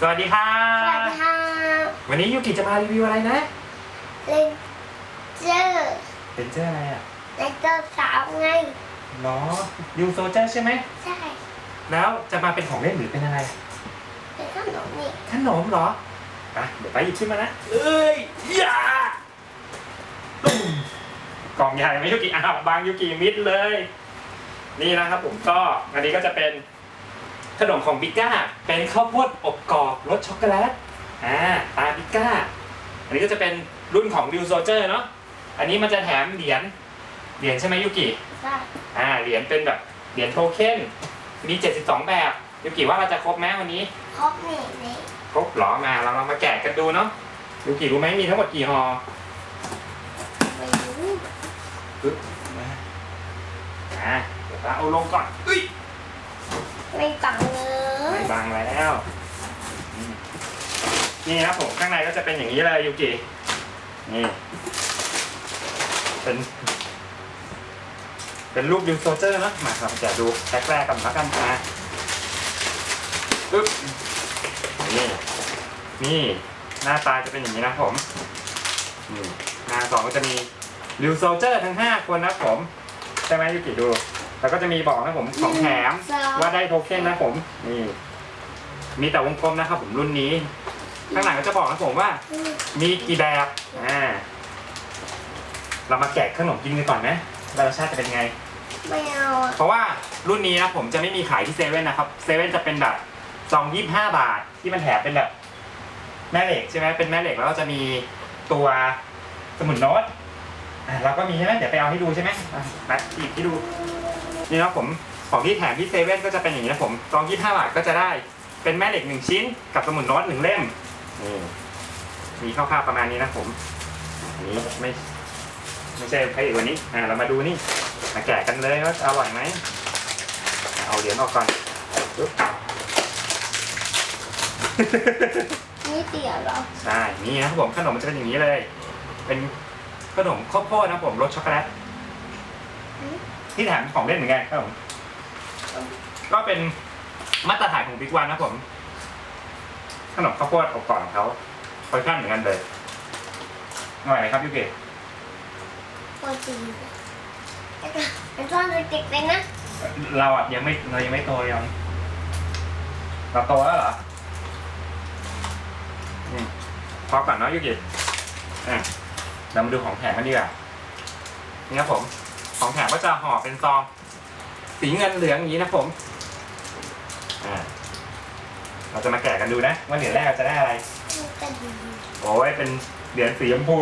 สวัสดีครัสวัสบดีค่ะวันนี้ยูกิจะมารีวิวอะไรนะเลนเจอร์เป็นเจ้าอะไรอะเลนเจอร์สาวไงเนาะดิวโซเจอร์ใช่ไหมใช่แล้วจะมาเป็นของเล่นหรือเป็นอะไร เป็นขนมนี่ขนมเหรออะเดี๋ยวไปหยิบขึ้นมานะเอ้ยอย่าตุ้มกล่องใหญ่ไหมยูกิอ้าวบางยูกิมิดเลย นี่นะครับผมก็อันนี้ก็จะเป็น ขนมของบิก้า เป็นข้าวโพดอบกรอบรสช็อกโกแลตอ่าตาบิก้า อันนี้ก็จะเป็นรุ่นของดิวโซเจอร์เนาะอันนี้มันจะแถมเหรียญเหรียญใช่ไหมยูกิใช่อ่าเหรียญเป็นแบบเหรียญโทเค็นมี 72 แบบยูกิว่าเราจะครบไหมวันนี้ ครบนี่นี่ครบเหรอมาเราลองมาแกะกันดูเนาะยูกิรู้ไหมมีทั้งหมดกี่ห่อไม่รู้ปึ๊บมาอ่าเดี๋ยวเราเอาลงก่อนเอ้ย ไม่ตัง เลไม่ยบังแล้ว นี่นี่นะครับผมข้างในก็จะเป็นอย่างนี้เลยยูกิ นี่ เป็น เป็นรูปดิวโซเจอร์นะมาครับแกะดูแรกแรกๆกันแล้วกันมาปึ๊บ นี่ นี่หน้าตาจะเป็นอย่างนี้นะผมนี่หน้าสองก็จะมีดิวโซเจอร์ทั้ง 5 คนนะผม ใช่ไหมยูกิดูแล้วก็จะมีบอกนะผมของแถมสองว่าได้โทเค็นนะผมนี่ มีแต่วงกลมนะครับ ผมรุ่นนี้ ข้างหลังก็จะบอกนะผมว่า มีกี่แบบอ่าเรามาแกะขนมกินกันก่อนไหมว่ารสชาติจะเป็นไง ไม่เอาอะเพราะว่ารุ่นนี้นะผมจะไม่มีขายที่เซเว่นนะครับเซเว่นจะเป็นแบบซองยี่ห้าบาทที่มันแถมเป็นแบบ แม่เหล็กใช่ไหมเป็นแม่เหล็กแล้วก็จะมีตัวสมุดโน้ตอ่าเราก็มีใช่ไหมเดี๋ยวไปเอาให้ดูใช่ไหมอะมาหยิบให้ดู นี่นะผมของที่แถมที่เซเว่นก็จะเป็นอย่างนี้นะผมซองยี่ห้าบาทก็จะได้ เป็นแม่เหล็กหนึ่งชิ้น กับสมุดโน้ตหนึ่งเล่มนี่มีคร่าวๆประมาณนี้นะผมอันนี้ไม่ไม่ใช่พระเอกวันนี้ อ่า เรามาดูนี่ มาแกะกันเลยว่าจะอร่อยไหมเอาเหรียญออกก่อนปึ๊บนี่เตี๋ยวเหรอใช่ นี่นะครับผมขนมมันจะเป็นอย่างนี้เลย เป็นขนมข้าวโพดนะครับผมรสช็อกโกแลตที่แถมของเล่นเหมือนกันครับผมก็เป็น มาตรฐานของบิ๊กวันนะครับผม ขนมข้าวโพดอบกรอบของเขาคอยขั้นเหมือนกันเลยอร่อยไหมครับยูเกะโคตรดีเลยเป็นตอนเด็กๆเลยนะ เราอะยังไม่เรายังไม่โตยังเราโตแล้วเหรออืมพอก่อนเนาะยูกิอะเรามาดูของแถมกันดีกว่านี่ครับผม ของแถมก็จะห่อเป็นซอง สีเงินเหลืองอย่างนี้นะผม อ่าเราจะมาแกะกันดูนะว่าเหรียญแรกเราจะได้อะไรมันจะดีโอ้ยเป็นเหรียญสีชมพู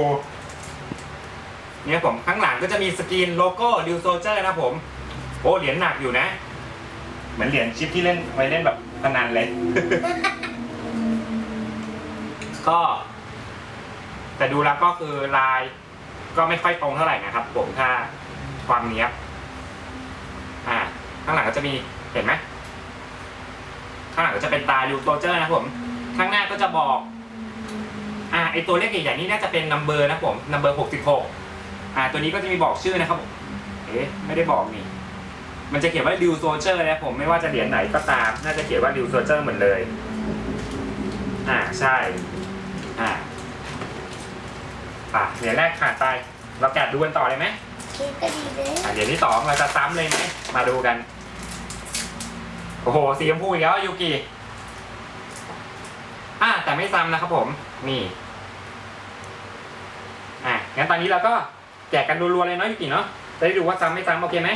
เนี่ยผมข้างหลังก็จะมีสกรีนโลโก้ดิวโซเจอร์นะผม โอ้เหรียญหนักอยู่นะ เหมือนเหรียญชิปที่เล่นไว้เล่นแบบพนันเลย ก็ แต่ดูแล้วก็คือลายก็ไม่ค่อยตรงเท่าไหร่นะครับ ผมถ้าความเนี้ยบอ่า ข้างหลังก็จะมีเห็นไหม ข้างหลังก็จะเป็นตาดิวโซเจอร์นะครับผมข้างหน้าก็จะบอกอ่าไอตัวเลขใหญ่ๆนี่น่าจะเป็นนัมเบอร์นะผมนัมเบอร์หกสิบหกอ่าตัวนี้ก็จะมีบอกชื่อนะครับผมเอ๊ะไม่ได้บอกนี่มันจะเขียนว่าดิวโซเจอร์นะผมไม่ว่าจะเหรียญไหนก็ตาม น่าจะเขียนว่าดิวโซเจอร์เหมือนเลยอ่าใช่อ่าอะเหรียญแรกผ่านไปเราแกะดูกันต่อเลยไหมคิดก็ดีเลยอะเหรียญที่สองเราจะซ้ำเลยไหมมาดูกัน โอ้โห สีชมพูอีกแล้วยูกิอ่าแต่ไม่ซ้ำนะครับผม นี่อะงั้นตอนนี้เราก็แจกกันรัวๆเลยเนาะยูกิเนาะจะได้ดูว่าซ้ำไม่ซ้ำโอเคไหม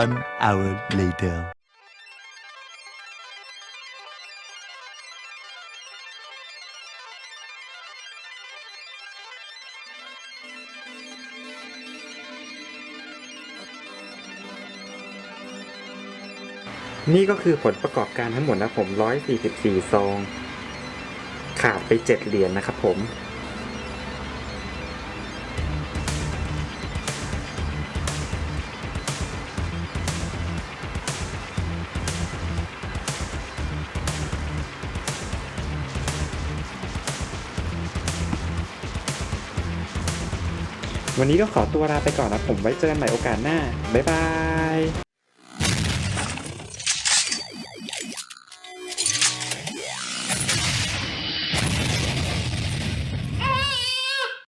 One hour later. นี่ก็คือผลประกอบการทั้งหมดนะผม144ซอง ขาดไป7เหรียญนะครับผมวันนี้ก็ขอตัวลาไปก่อนนะผมไว้เจอกันใหม่โอกาสหน้า บ๊ายบาย